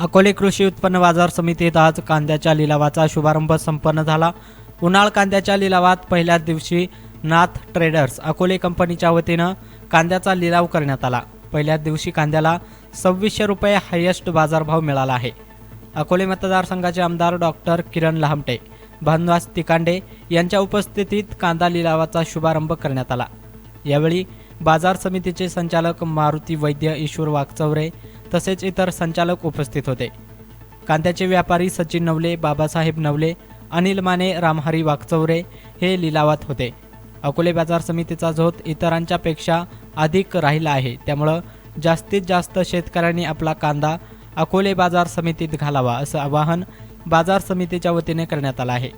अकोले कृषी उत्पन्न बाजार समितीत आज कांद्याच्या लिलावाचा शुभारंभ संपन्न झाला. उन्हाळ कांद्याच्या लिलावात पहिल्याच दिवशी नाथ ट्रेडर्स अकोले कंपनीच्या वतीनं कांद्याचा लिलाव करण्यात आला. पहिल्याच दिवशी कांद्याला सव्वीसशे रुपये हायेस्ट बाजारभाव मिळाला आहे. अकोले मतदारसंघाचे आमदार डॉक्टर किरण लहामटे भानवास तिकांडे यांच्या उपस्थितीत कांदा लिलावाचा शुभारंभ करण्यात आला. यावेळी बाजार समितीचे संचालक मारुती वैद्य ईश्वर वागचौरे तसेच इतर संचालक उपस्थित होते. कांद्याचे व्यापारी सचिन नवले बाबासाहेब नवले अनिल माने रामहरी वाघचौरे हे लिलावात होते. अकोले बाजार समितीचा झोत इतरांच्या पेक्षा अधिक राहिला आहे. त्यामुळं जास्तीत जास्त शेतकऱ्यांनी आपला कांदा अकोले बाजार समितीत घालावा असं आवाहन बाजार समितीच्या वतीने करण्यात आलं आहे.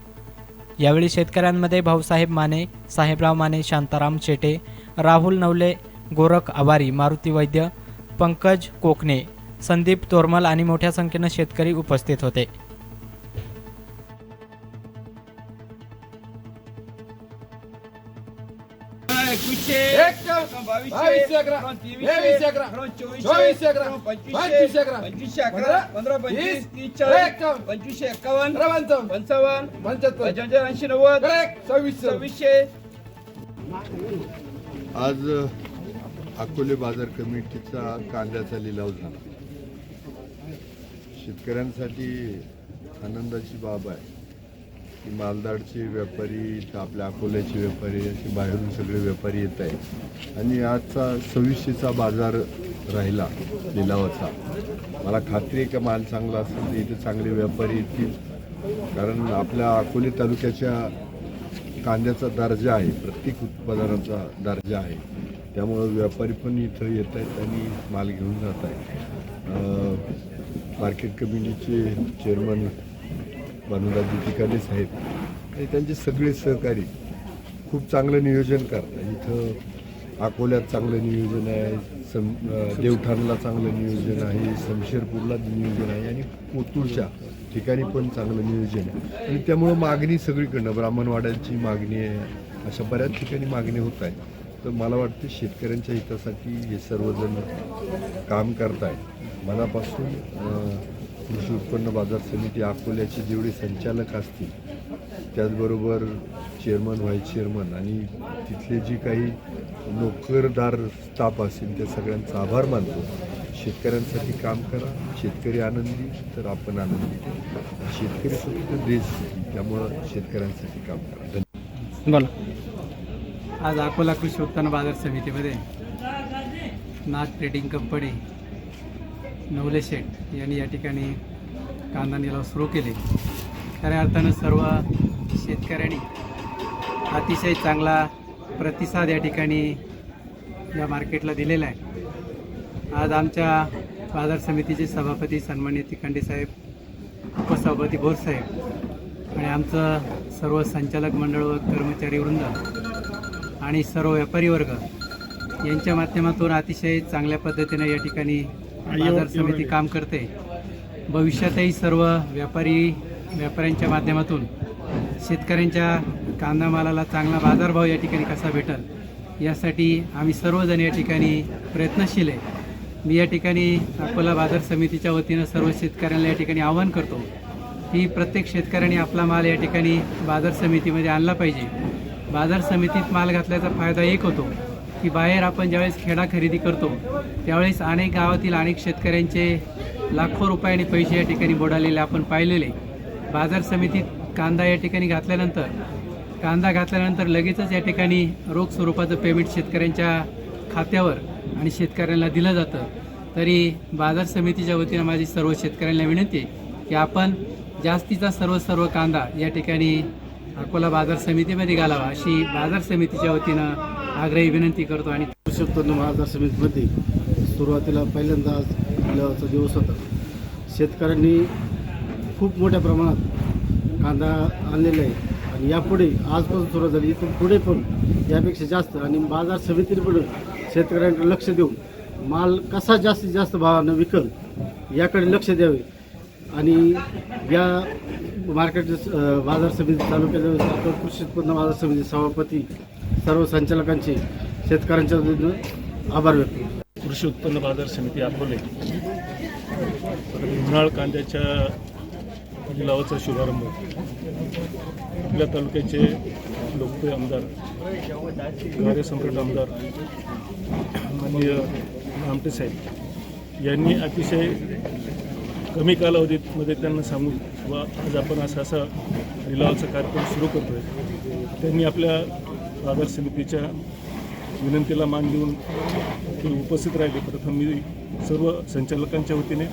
यावेळी शेतकऱ्यांमध्ये भाऊसाहेब माने साहेबराव माने शांताराम शेटे राहुल नवले गोरख आवारी मारुती वैद्य पंकज कोकणे संदीप तोरमल आणि मोठ्या संख्येनं शेतकरी उपस्थित होते. पंचवीसशे पंचावन्न, पंच्याहत्तर, ऐंशी नव्वद सव्वीसशे आज अकोले बाजार कमिटीचा कांद्याचा लिलाव झाला. शेतकऱ्यांसाठी आनंदाची बाब आहे की मालदाडचे व्यापारी आपल्या अकोल्याचे व्यापारी असे बाहेरून सगळे व्यापारी येत आहेत. आणि आजचा सव्वीसशेचा बाजार राहिला लिलावाचा. मला खात्री आहे का माल चांगला असेल तर इथे चांगले व्यापारी येतील. कारण आपल्या अकोले तालुक्याच्या कांद्याचा दर्जा आहे प्रत्येक उत्पादनाचा दर्जा आहे. त्यामुळं व्यापारी पण इथं येत आहेत आणि माल घेऊन जात आहेत. मार्केट कमिटीचे चेअरमन भानुदाजी ठिकाणीच साहेब आणि त्यांचे सगळे सहकारी खूप चांगलं नियोजन करतात. इथं अकोल्यात चांगलं नियोजन आहे सम देवठाणला चांगलं नियोजन आहे शमशेरपूरला नियोजन आहे आणि कोतूरच्या ठिकाणी पण चांगलं नियोजन आहे. आणि त्यामुळं मागणी सगळीकडनं ब्राह्मणवाड्यांची मागणी आहे अशा बऱ्याच ठिकाणी मागणी होत आहे. तर मला वाटतं शेतकऱ्यांच्या हितासाठी हे सर्वजण काम करतायत. मनापासून कृषी उत्पन्न बाजार समिती अकोल्याचे जेवढे संचालक असतील त्याचबरोबर चेअरमन व्हाईस चेअरमन आणि तिथले जे काही नोकरदार स्टाफ असेल त्या सगळ्यांचा आभार मानतो. शेतकऱ्यांसाठी काम करा. शेतकरी आनंदी तर आपण आनंदी. शेतकरी सुद्धा देश सुखी. त्यामुळं शेतकऱ्यांसाठी काम करा. धन्यवाद. आज अकोला कृषी उत्पन्न बाजार समितीमध्ये नाथ ट्रेडिंग कंपनी नवले शेठ यांनी या ठिकाणी कांदा निलाव सुरू केले. खऱ्या अर्थानं सर्व शेतकऱ्यांनी अतिशय चांगला प्रतिसाद या ठिकाणी या मार्केटला दिलेला आहे. आज आमच्या बाजार समितीचे सभापती सन्मान्य तिखंडे साहेब उपसभापती भोर साहेब आणि आमचं सर्व संचालक मंडळ व कर्मचारी वृंद आणि सर्व व्यापारी वर्ग यांच्या माध्यमातून अतिशय चांगल्या पद्धतीने या ठिकाणी बाजार समिती काम करते. भविष्यातही सर्व व्यापारी व्यापाऱ्यांच्या माध्यमातून शेतकऱ्यांच्या कांदा मालाला चांगला बाजारभाव या ठिकाणी कसा भेटल यासाठी आम्ही सर्वजण या ठिकाणी प्रयत्नशील आहे. मी या ठिकाणी अकोला बाजार समितीच्या वतीनं सर्व शेतकऱ्यांना या ठिकाणी आवाहन करतो की प्रत्येक शेतकऱ्याने आपला माल या ठिकाणी बाजार समितीमध्ये आणला पाहिजे. बाजार समितीत माल घातल्याचा फायदा एक होतो की बाहेर आपण ज्यावेळेस खेडा खरेदी करतो त्यावेळेस अनेक गावातील अनेक शेतकऱ्यांचे लाखो रुपयाने पैसे या ठिकाणी बुडालेले आपण पाहिलेले. बाजार समितीत कांदा या ठिकाणी घातल्यानंतर कांदा घातल्यानंतर लगेचच या ठिकाणी रोख स्वरूपाचं पेमेंट शेतकऱ्यांच्या खात्यावर आणि शेतकऱ्यांना दिलं जातं. तरी बाजार समितीच्या वतीनं माझी सर्व शेतकऱ्यांना विनंती आहे की आपण जास्तीचा सर्व सर्व कांदा या ठिकाणी अकोला बाजार समितीमध्ये घालावा अशी बाजार समितीच्या वतीनं आग्रही विनंती करतो आणि कृषी उत्पन्न बाजार समितीमध्ये? सुरुवातीला पहिल्यांदा लिलावाचा दिवस होता. शेतकऱ्यांनी खूप मोठ्या प्रमाणात कांदा आणलेला आहे. आणि यापुढे आजपासून सुरुवात झाली. इथून पुढे पण यापेक्षा जास्त. आणि बाजार समितीने पण शेतकऱ्यांकडे लक्ष देऊन माल कसा जास्तीत जास्त भावानं विकल याकडे लक्ष द्यावे. आणि या मार्केट बाजार समिती तालुक्याच्या आपण कृषी उत्पन्न बाजार समिती सभापती सर्व संचालकांचे शेतकऱ्यांच्या वतीनं आभार व्यक्त कृषी उत्पन्न बाजार समिती अकोले. उन्हाळ कांद्याच्या लिलावाचा शुभारंभ. आपल्या तालुक्याचे लोकप्रिय आमदार कार्यसम्राट आमदार माननीय आमटे साहेब यांनी अतिशय कमी कालावधीमध्ये त्यांना सांगून व आज आपण असं असा लिलावाचा कार्यक्रम सुरू करतो आहे त्यांनी आपल्या बाजार समितीच्या विनंतीला मान देऊन ते उपस्थित राहिले. प्रथम मी सर्व संचालकांच्या वतीने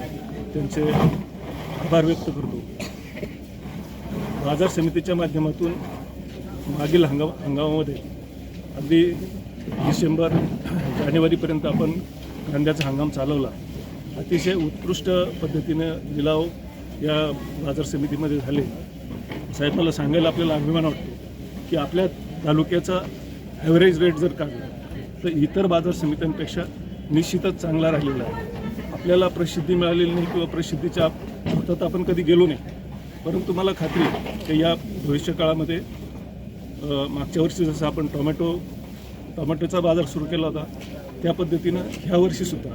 त्यांचे आभार व्यक्त करतो. बाजार समितीच्या माध्यमातून मागील हंगाम हंगामामध्ये अगदी डिसेंबर जानेवारीपर्यंत आपण कांद्याचा हंगाम चालवला. अतिशय उत्कृष्ट पद्धतीनं लिलाव या बाजार समितीमध्ये झाले. साहेब मला सांगायला आपल्याला अभिमान वाटतो की आपल्या तालुक्याचा ॲव्हरेज रेट जर काढला तर इतर बाजार समित्यांपेक्षा निश्चितच चांगला राहिलेला आहे. आपल्याला प्रसिद्धी मिळालेली नाही किंवा प्रसिद्धीच्या हातात आपण कधी गेलो नाही. परंतु मला खात्री आहे की या भविष्यकाळामध्ये मागच्या वर्षी जसं आपण टोमॅटो टोमॅटोचा बाजार सुरू केला होता त्या पद्धतीनं ह्या वर्षीसुद्धा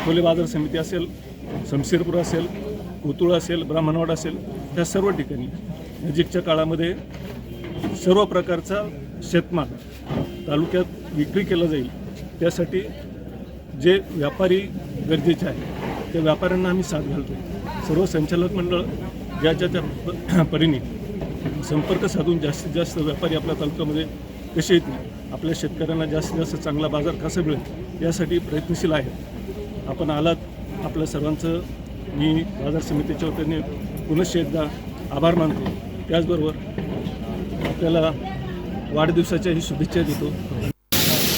अकोले बाजार समिती असेल शमशेरपूर असेल कोतुळ असेल ब्राह्मणवाड असेल त्या सर्व ठिकाणी नजीकच्या काळामध्ये सर्व प्रकारचा शेतमाल तालुक्यात विक्री केला जाईल. त्यासाठी जे व्यापारी गरजेचे आहे त्या व्यापाऱ्यांना आम्ही साथ घालतो सर्व संचालक मंडळ ज्या ज्या त्या प- परीने संपर्क साधून जास्तीत जास्त व्यापारी आपल्या तालुक्यामध्ये कसे येतील आपल्या शेतकऱ्यांना जास्तीत जास्त चांगला बाजार कसा मिळेल यासाठी प्रयत्नशील आहेत. आपण आलात आपल्या सर्वांचं मी बाजार समितीच्या वतीने पुनश्च एकदा आभार मानतो. त्याचबरोबर आपल्याला वाढदिवसाच्याही शुभेच्छा देतो.